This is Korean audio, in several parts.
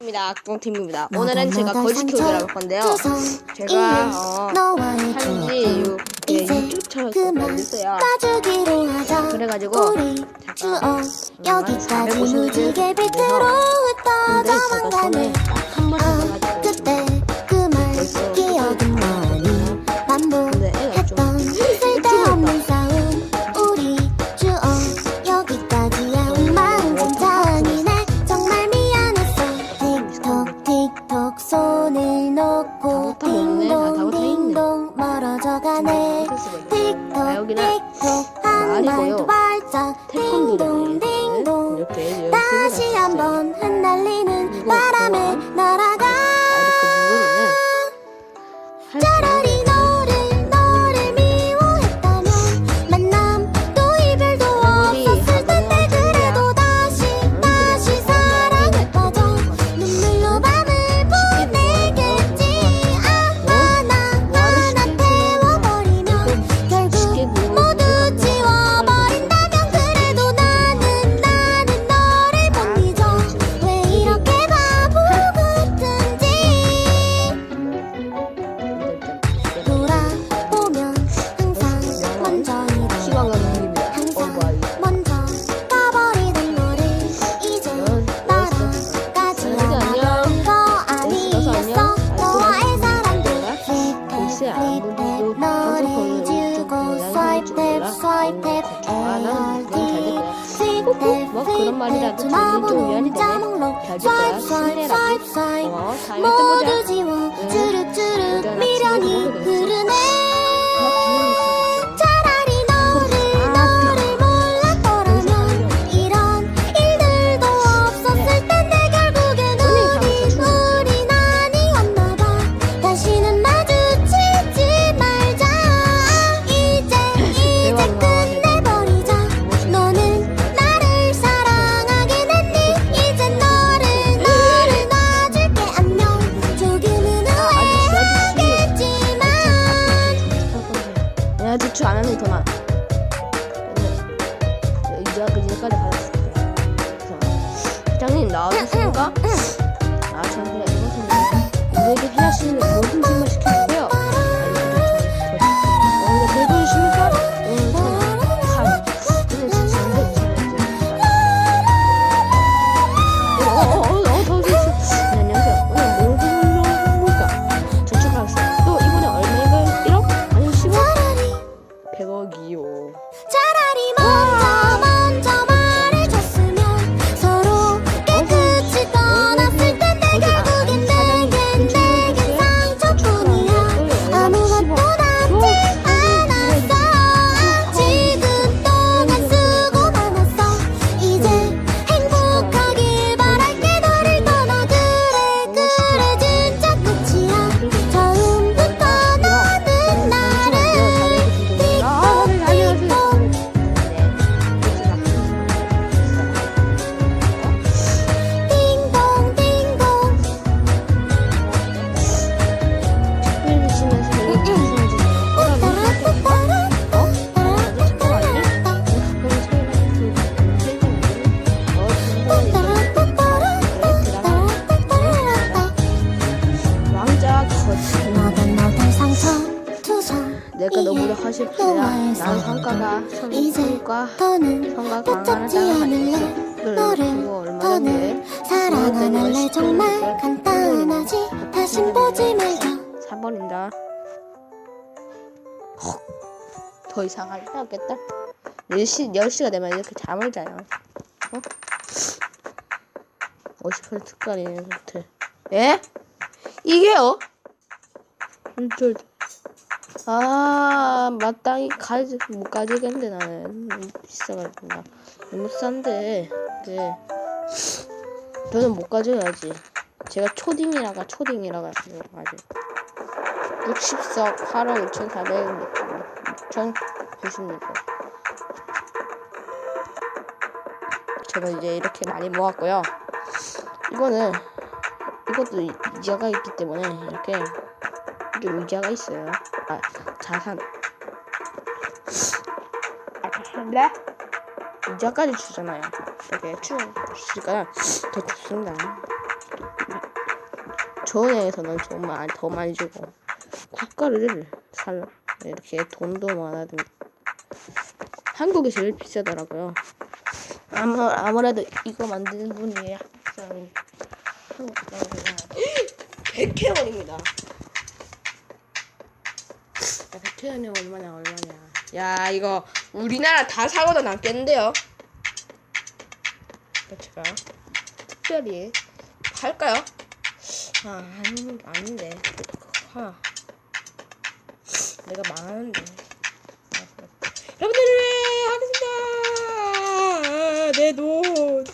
입니다. 악동팀입니다. 오늘은 제가 걸스키우드를 할 건데요. 제가 어, 한지 예, 유튜브 채널을 만들었어요. 그래가지고 어, 여기까지 무지개 빛으로 흩어져 만가네 여기는 말이고요. 태권도를 그런 말이라도 듣기 좀 위안이 되네. 잘 듣거라. 신뢰라고. 어, 다음에 또 보자. 지워 네, 주룩주룩 미련이 흐르네 아, 잠시만, 이것은 우리에게 해야 할 모든 짐을 내가 너무나 하실프야 난 성과가 성과 성과 강하는 땅을 가지고 얼마나 돼 사랑은 원래 정말 간단하지? 다신 보지 말자. 3번입니다. 더 이상 하지 않겠다. 10시, 10시가 되면 이렇게 잠을 자요. 어? 50% 특가리 이렇게 예? 이게요? 음, 저, 아 마땅히 가지 못 가지겠는데 나는. 너무 비싸가지고 너무 싼데. 네 저는 못 가져야지. 제가 초딩이라가 초딩이라가 가지고 64 8억 2,400원 6,096원 제가 이제 이렇게 많이 모았고요. 이거는 이것도 이자가 있기 때문에 이렇게 좀 의자가 있어요. 아, 자산. 아, 자산인데? 이자까지 주잖아요. 이렇게 쭉 주니까 더 좋습니다. 좋은 애에서는 정말 더 많이 주고 국가를 살 이렇게 돈도 많아야 한국이 제일 비싸더라고요. 아무, 아무래도 이거 만드는 분이 한국 사람이 100회원입니다. 100회 원이 얼마냐 얼마냐. 야 이거 우리나라 다 사고도 남겠는데요. 제가. 특별히 할까요? 아 아니 아닌데. 하. 내가 망하는데. 여러분들 하겠습니다. 내돈아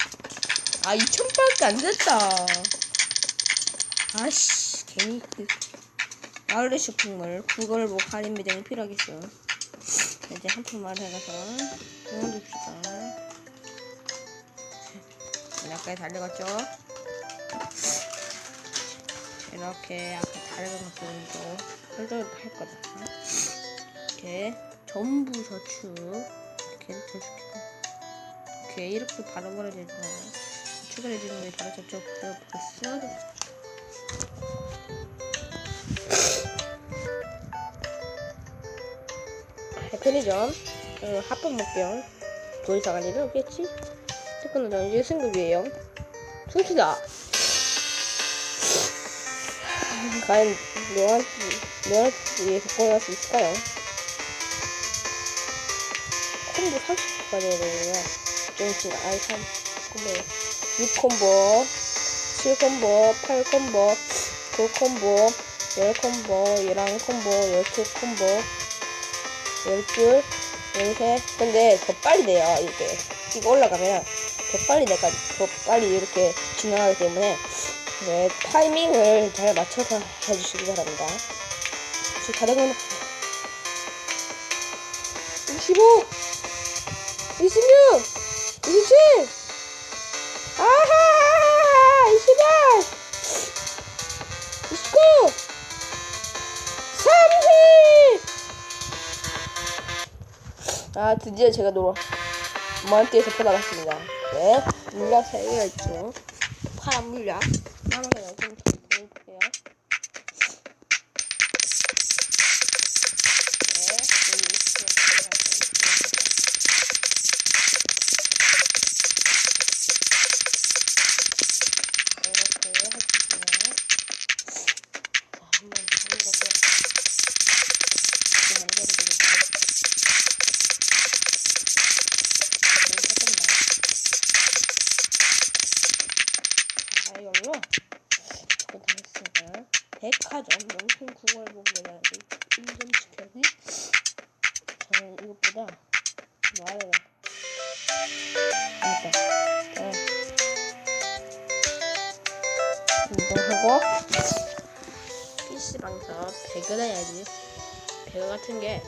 2천밖에 안 됐다. 아씨 괜히 그 아울렛 쇼핑몰 구글북 할인 매장이 필요하겠어 이제 한 푼만 해가서 돈 줍시다 아까 달려갔죠 이렇게 아까 다른 것들도 설정을 할 거다. 이렇게 전부 저축 이렇게 저축해. 이렇게 이렇게 바로 걸어주잖아요. 추가해주는 게 바로 저축 되어보겠어. 편의점 어, 합법 먹병 더 이상 할 일은 없겠지? 태권도는 이제 승급이에요. 승치다. 과연 명한 명한지에 접근할 수 있을까요? 콤보 30까지 해야 되는구나. 좀씩 아이 3 콤보 6콤보 7콤보 8콤보 9콤보 10콤보 11콤보 12콤보 12 13 근데 더 빨리 돼요 이렇게. 이거 올라가면 더 빨리 내가 더 빨리 이렇게 진행하기 때문에 네, 타이밍을 잘 맞춰서 해주시기 바랍니다. 지금 다른 건 25, 26, 27, 아하, 아, 드디어 제가 놀아. 만띠에서 퍼나갔습니다. 네, 물약 3개가 있죠. 파란 물약. 하나가 좀 보여 백화점 명품 구걸복에다 인정시켜서 저는 이것보다 뭐하래요 맞다. 네. 운동하고 PC방에서 배그 해야지. 배그 같은 게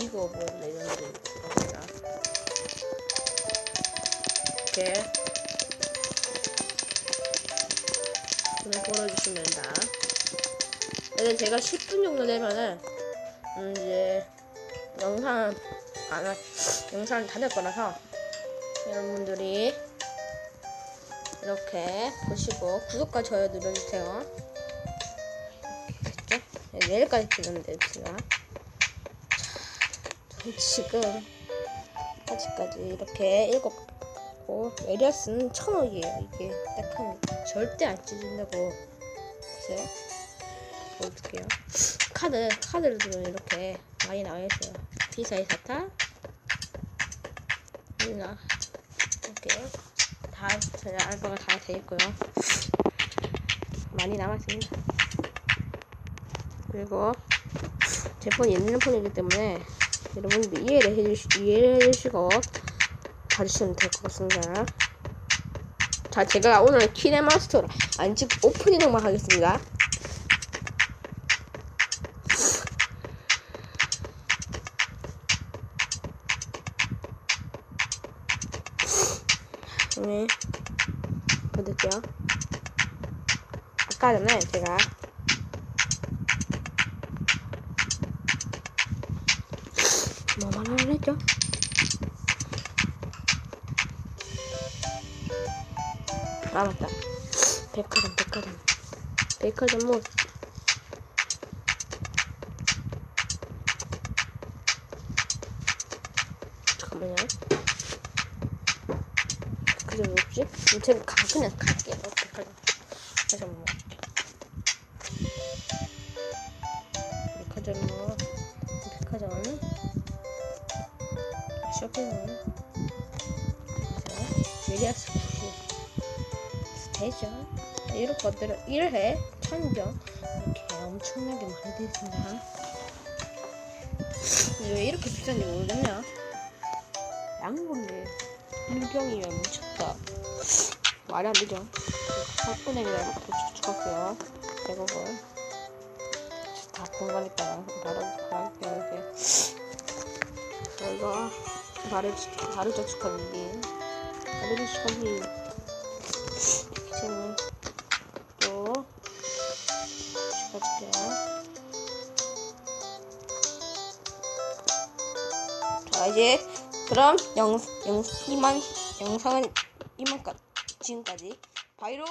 리그 오브 레전드 있습니다. 이렇게 벌어주시면 된다. 근데 제가 10분 정도 되면은 음, 이제 영상 안 할, 영상을 닫을 거라서 여러분들이 이렇게 보시고 구독과 좋아요 눌러주세요. 됐죠? 네, 내일까지 찍는데 제가 자, 지금 아직까지 이렇게 일곱 고 에리아스는 천억이에요 이게 딱 하면 절대 안 찢어진다고 보세요 보여줄게요? 카드 카드들은 이렇게 많이 나와 있어요. 비사의 사타. 누나. 이렇게 다 저희 알바가 다 돼 있고요. 많이 남았습니다. 그리고 제 폰이 옛날 폰이기 때문에 여러분들 이해를 해주시 이해를 해주시고 봐주시면 될 것 같습니다. 자, 제가 오늘 키네마스터로 안찍 오프닝만 하겠습니다. 네, 받을게요. 아까 전에 제가 뭐만 하려 했죠? 아 맞다 백화점 백화점 백화점 못 그게 뭐지? 음, 요새 가 그냥 갈게요. 어떡하냐. 다시 한번. 백화점 백화점 쇼핑몰 메리아스 스테이션 이런 것들을 1회 천경. 이렇게 엄청나게 많이 되어 있습니다. 왜 이렇게 비싼지 모르겠냐? 양봉이 유경이 왜 미쳤다. 말이 안 되죠. 8분의 1을 도축할게요. 100억을. 다 공간에다가 바람, 바람 빼고 저희가 나를, 나를 저축하는 게, 나를 저축하는 이제는 또, 축하드려요. 자, 이제, 그럼 영, 영 이만 영상은 이만까지 지금까지 바이로